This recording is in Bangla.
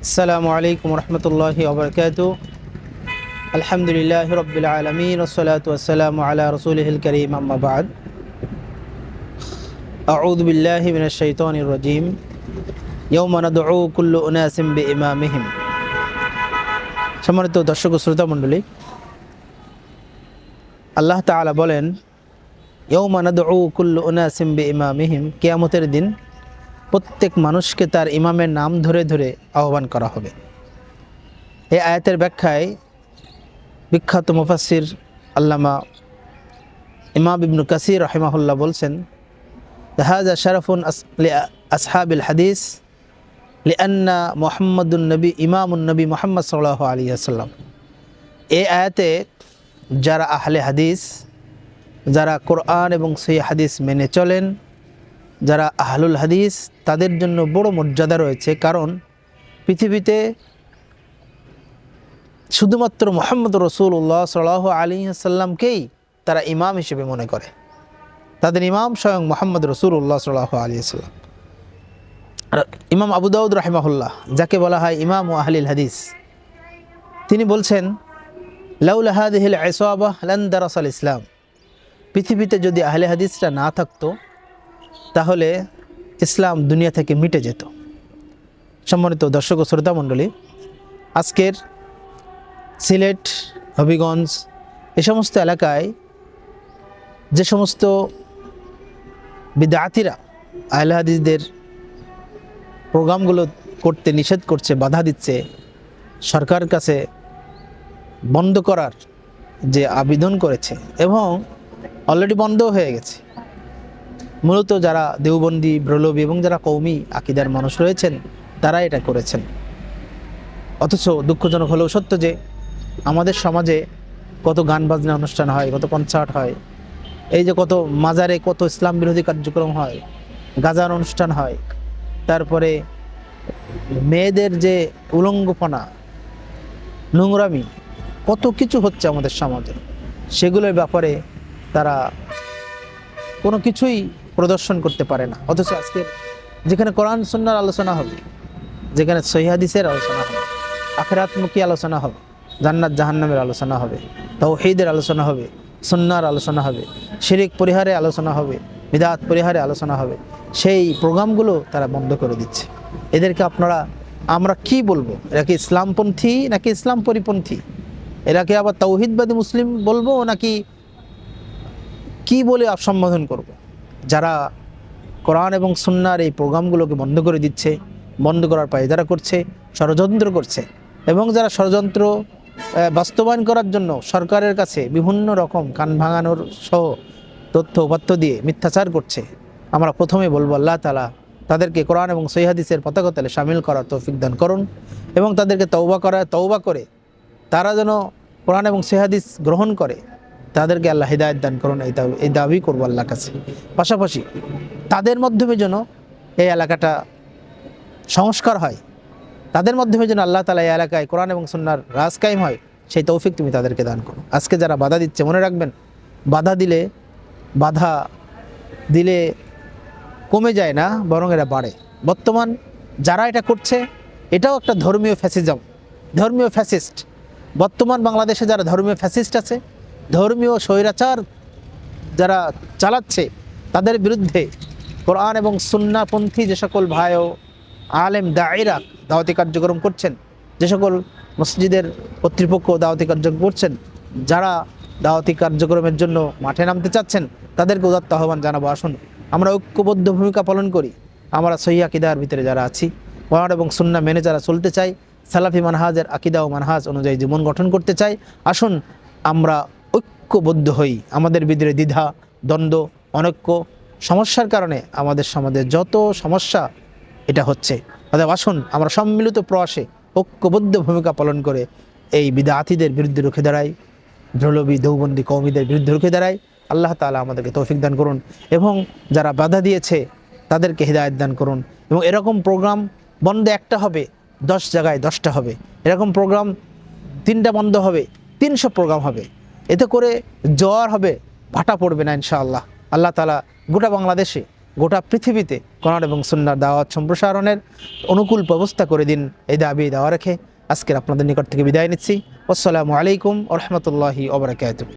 السلام عليكم ورحمة الله وبركاته الحمد لله رب العالمين والصلاة والسلام على رسوله الكريم أما بعد أعوذ بالله من الشيطان الرجيم يوم ندعو كل أناس بإمامهم সম্মানিত দর্শক ও শ্রোতা মণ্ডলী আল্লাহ তাআলা বলেন ইয়ৌমা নাদউ কুল্লু উনাসিম বিইমামিহিম কিয়ামতের দিন প্রত্যেক মানুষকে তার ইমামের নাম ধরে ধরে আহ্বান করা হবে। এই আয়াতের ব্যাখ্যায় বিখ্যাত মুফাসির আল্লামা ইমাম ইবনু কাসির রহিমাহুল্লাহ বলছেন হাজা শারফুন আসহাবিল হাদিস, লিআন্না মোহাম্মদুল নবী, ইমামুন নবী মোহাম্মদ সাল্লাহ আলী এই আয়াতে যারা আহলে হাদিস, যারা কোরআন এবং সেই হাদিস মেনে চলেন যারা আহলুল হাদিস, তাদের জন্য বড় মর্যাদা রয়েছে। কারণ পৃথিবীতে শুধুমাত্র মোহাম্মদ রসুল্লাহ সাল্লাহ আলী সাল্লামকেই তারা ইমাম হিসেবে মনে করে। তাদের ইমাম স্বয়ং মোহাম্মদ রসুল্লাহ সাল্লাহ আলী সাল্লাম ইমাম আবু দাউদ রাহিমাহুল্লাহ, যাকে বলা হয় ইমাম ও আহলিল হাদিস, তিনি বলছেন লাউলাহাদিহিল আইসাবাহ লান্দারাস আল ইসলাম। পৃথিবীতে যদি আহলে হাদিসরা না থাকতো তাহলে ইসলাম দুনিয়া থেকে মিটে যেত। সম্মানিত দর্শক ও শ্রোতা মণ্ডলী, আজকের সিলেট, হবিগঞ্জ এ সমস্ত এলাকায় যে সমস্ত বিদ্যার্থীরা আহলাহাদিসদের প্রোগ্রামগুলো করতে নিষেধ করছে, বাধা দিচ্ছে সরকার কাছে বন্ধ করার যে আবেদন করেছে এবং অলরেডি বন্ধ হয়ে গেছে। মূলত যারা দেওবন্দি ব্রলবী এবং যারা কৌমি আকিদার মানুষ রয়েছেন তারা এটা করেছেন। অথচ দুঃখজনক হলেও সত্য যে, আমাদের সমাজে কত গান বাজনা অনুষ্ঠান হয়, কত কনসার্ট হয়, এই যে কত মাজারে কত ইসলাম বিরোধী কার্যক্রম হয়, গাজার অনুষ্ঠান হয়, তারপরে মেয়েদের যে উলঙ্গপনা, নোংরামি, কত কিছু হচ্ছে আমাদের সমাজে, সেগুলোর ব্যাপারে তারা কোনো কিছুই প্রদর্শন করতে পারে না। অথচ আজকে যেখানে কোরআন সন্ন্যার আলোচনা হবে, যেখানে সহিহাদিসের আলোচনা হবে, আখরাতমুখী আলোচনা হবে, জান্নাত জাহান্নামের আলোচনা হবে, তৌহিদের আলোচনা হবে সন্ন্যার আলোচনা হবে, শিরিক পরিহারে আলোচনা হবে, বিদাত পরিহারে আলোচনা হবে, সেই প্রোগ্রামগুলো তারা বন্ধ করে দিচ্ছে। এদেরকে আপনারা, আমরা কি বলব? এরা কি ইসলামপন্থী নাকি ইসলাম পরিপন্থী এরাকে আবার তৌহিদবাদী মুসলিম বলব নাকি কি বলে সম্বোধন করব। যারা কোরআন এবং সুন্নার এই প্রোগ্রামগুলোকে বন্ধ করে দিচ্ছে, বন্ধ করার পায়ে যারা করছে, ষড়যন্ত্র করছে এবং যারা ষড়যন্ত্র বাস্তবায়ন করার জন্য সরকারের কাছে বিভিন্ন রকম কান ভাঙানোর সহ তথ্য উপাত্য দিয়ে মিথ্যাচার করছে, আমরা প্রথমে বলব আল্লাহ তালা তাদেরকে কোরআন এবং সৈহাদিসের পতাকা তলে সামিল করার তৌফিক দান করুন এবং তাদেরকে তৌবা করা তৌবা করে তারা যেন কোরআন এবং সেহাদিস গ্রহণ করে। তাদেরকে আল্লাহ হৃদায়ত দান করুন, এই দাবি এই দাবি করব আল্লাহর কাছে। পাশাপাশি তাদের মাধ্যমে যেন এই এলাকাটা সংস্কার হয়, তাদের মাধ্যমে যেন আল্লাহ তালা এই এলাকায় কোরআন এবং সুন্নার রাজ কায়েম হয়, সেই তৌফিক তুমি তাদেরকে দান করো। আজকে যারা বাধা দিচ্ছে, মনে রাখবেন, বাধা দিলে বাধা দিলে কমে যায় না, বরং এরা বাড়ে। বর্তমান যারা এটা করছে, এটাও একটা ধর্মীয় ফ্যাসিজম, ধর্মীয় ফ্যাসিস্ট। বর্তমান বাংলাদেশে যারা ধর্মীয় ফ্যাসিস্ট আছে ধর্মীয় স্বৈরাচার যারা চালাচ্ছে, তাদের বিরুদ্ধে কোরআন এবং সুন্নাপন্থী যে সকল ভাই ও আলেম দায়রা দাওয়াতি কার্যক্রম করছেন, যে সকল মসজিদের কর্তৃপক্ষ দাওয়াতি কার্যক্রম করছেন, যারা দাওয়াতি কার্যক্রমের জন্য মাঠে নামতে চাচ্ছেন, তাদেরকে উদাত্ত আহ্বান জানাব। আসুন, আমরা ঐক্যবদ্ধ ভূমিকা পালন করি। আমরা সহি আকিদার ভিতরে যারা আছি, কোরআন এবং সুন্না মেনে যারা চলতে চাই, সালাফি মানহাজের আকিদা ও মানহাজ অনুযায়ী জীবন গঠন করতে চাই, আসুন, আমরা ঐক্যবদ্ধ হই। আমাদের ভিতরে দ্বিধা, দ্বন্দ্ব, অনৈক্য, সমস্যার কারণে আমাদের সমাজে যত সমস্যা, এটা হচ্ছে। অর্থাৎ আসুন, আমরা সম্মিলিত প্রয়াসে ঐক্যবদ্ধ ভূমিকা পালন করে এই বিদাতিদের বিরুদ্ধে রুখে দাঁড়াই ঢ্রলবি দৌবন্দি কৌমিদের বিরুদ্ধে রুখে দাঁড়াই। আল্লাহ তাআলা আমাদেরকে তৌফিক দান করুন এবং যারা বাধা দিয়েছে, তাদেরকে হৃদায়ত দান করুন। এবং এরকম প্রোগ্রাম বন্ধ একটা হবে, দশ জায়গায় দশটা হবে। এরকম প্রোগ্রাম তিনটা বন্ধ হবে, তিনশো প্রোগ্রাম হবে। এতে করে জ্বর হবে, ভাটা পড়বে না ইনশাআল্লাহ। আল্লাহ তালা গোটা বাংলাদেশে, গোটা পৃথিবীতে কোরআন এবং সুন্নার দাওয়াত সম্প্রসারণের অনুকূল ব্যবস্থা করে দিন, এই দাবি দেওয়া রেখে আজকের আপনাদের নিকট থেকে বিদায় নিচ্ছি। আসসালামু আলাইকুম ওরহমতুল্লাহি ওবরাকাতুহ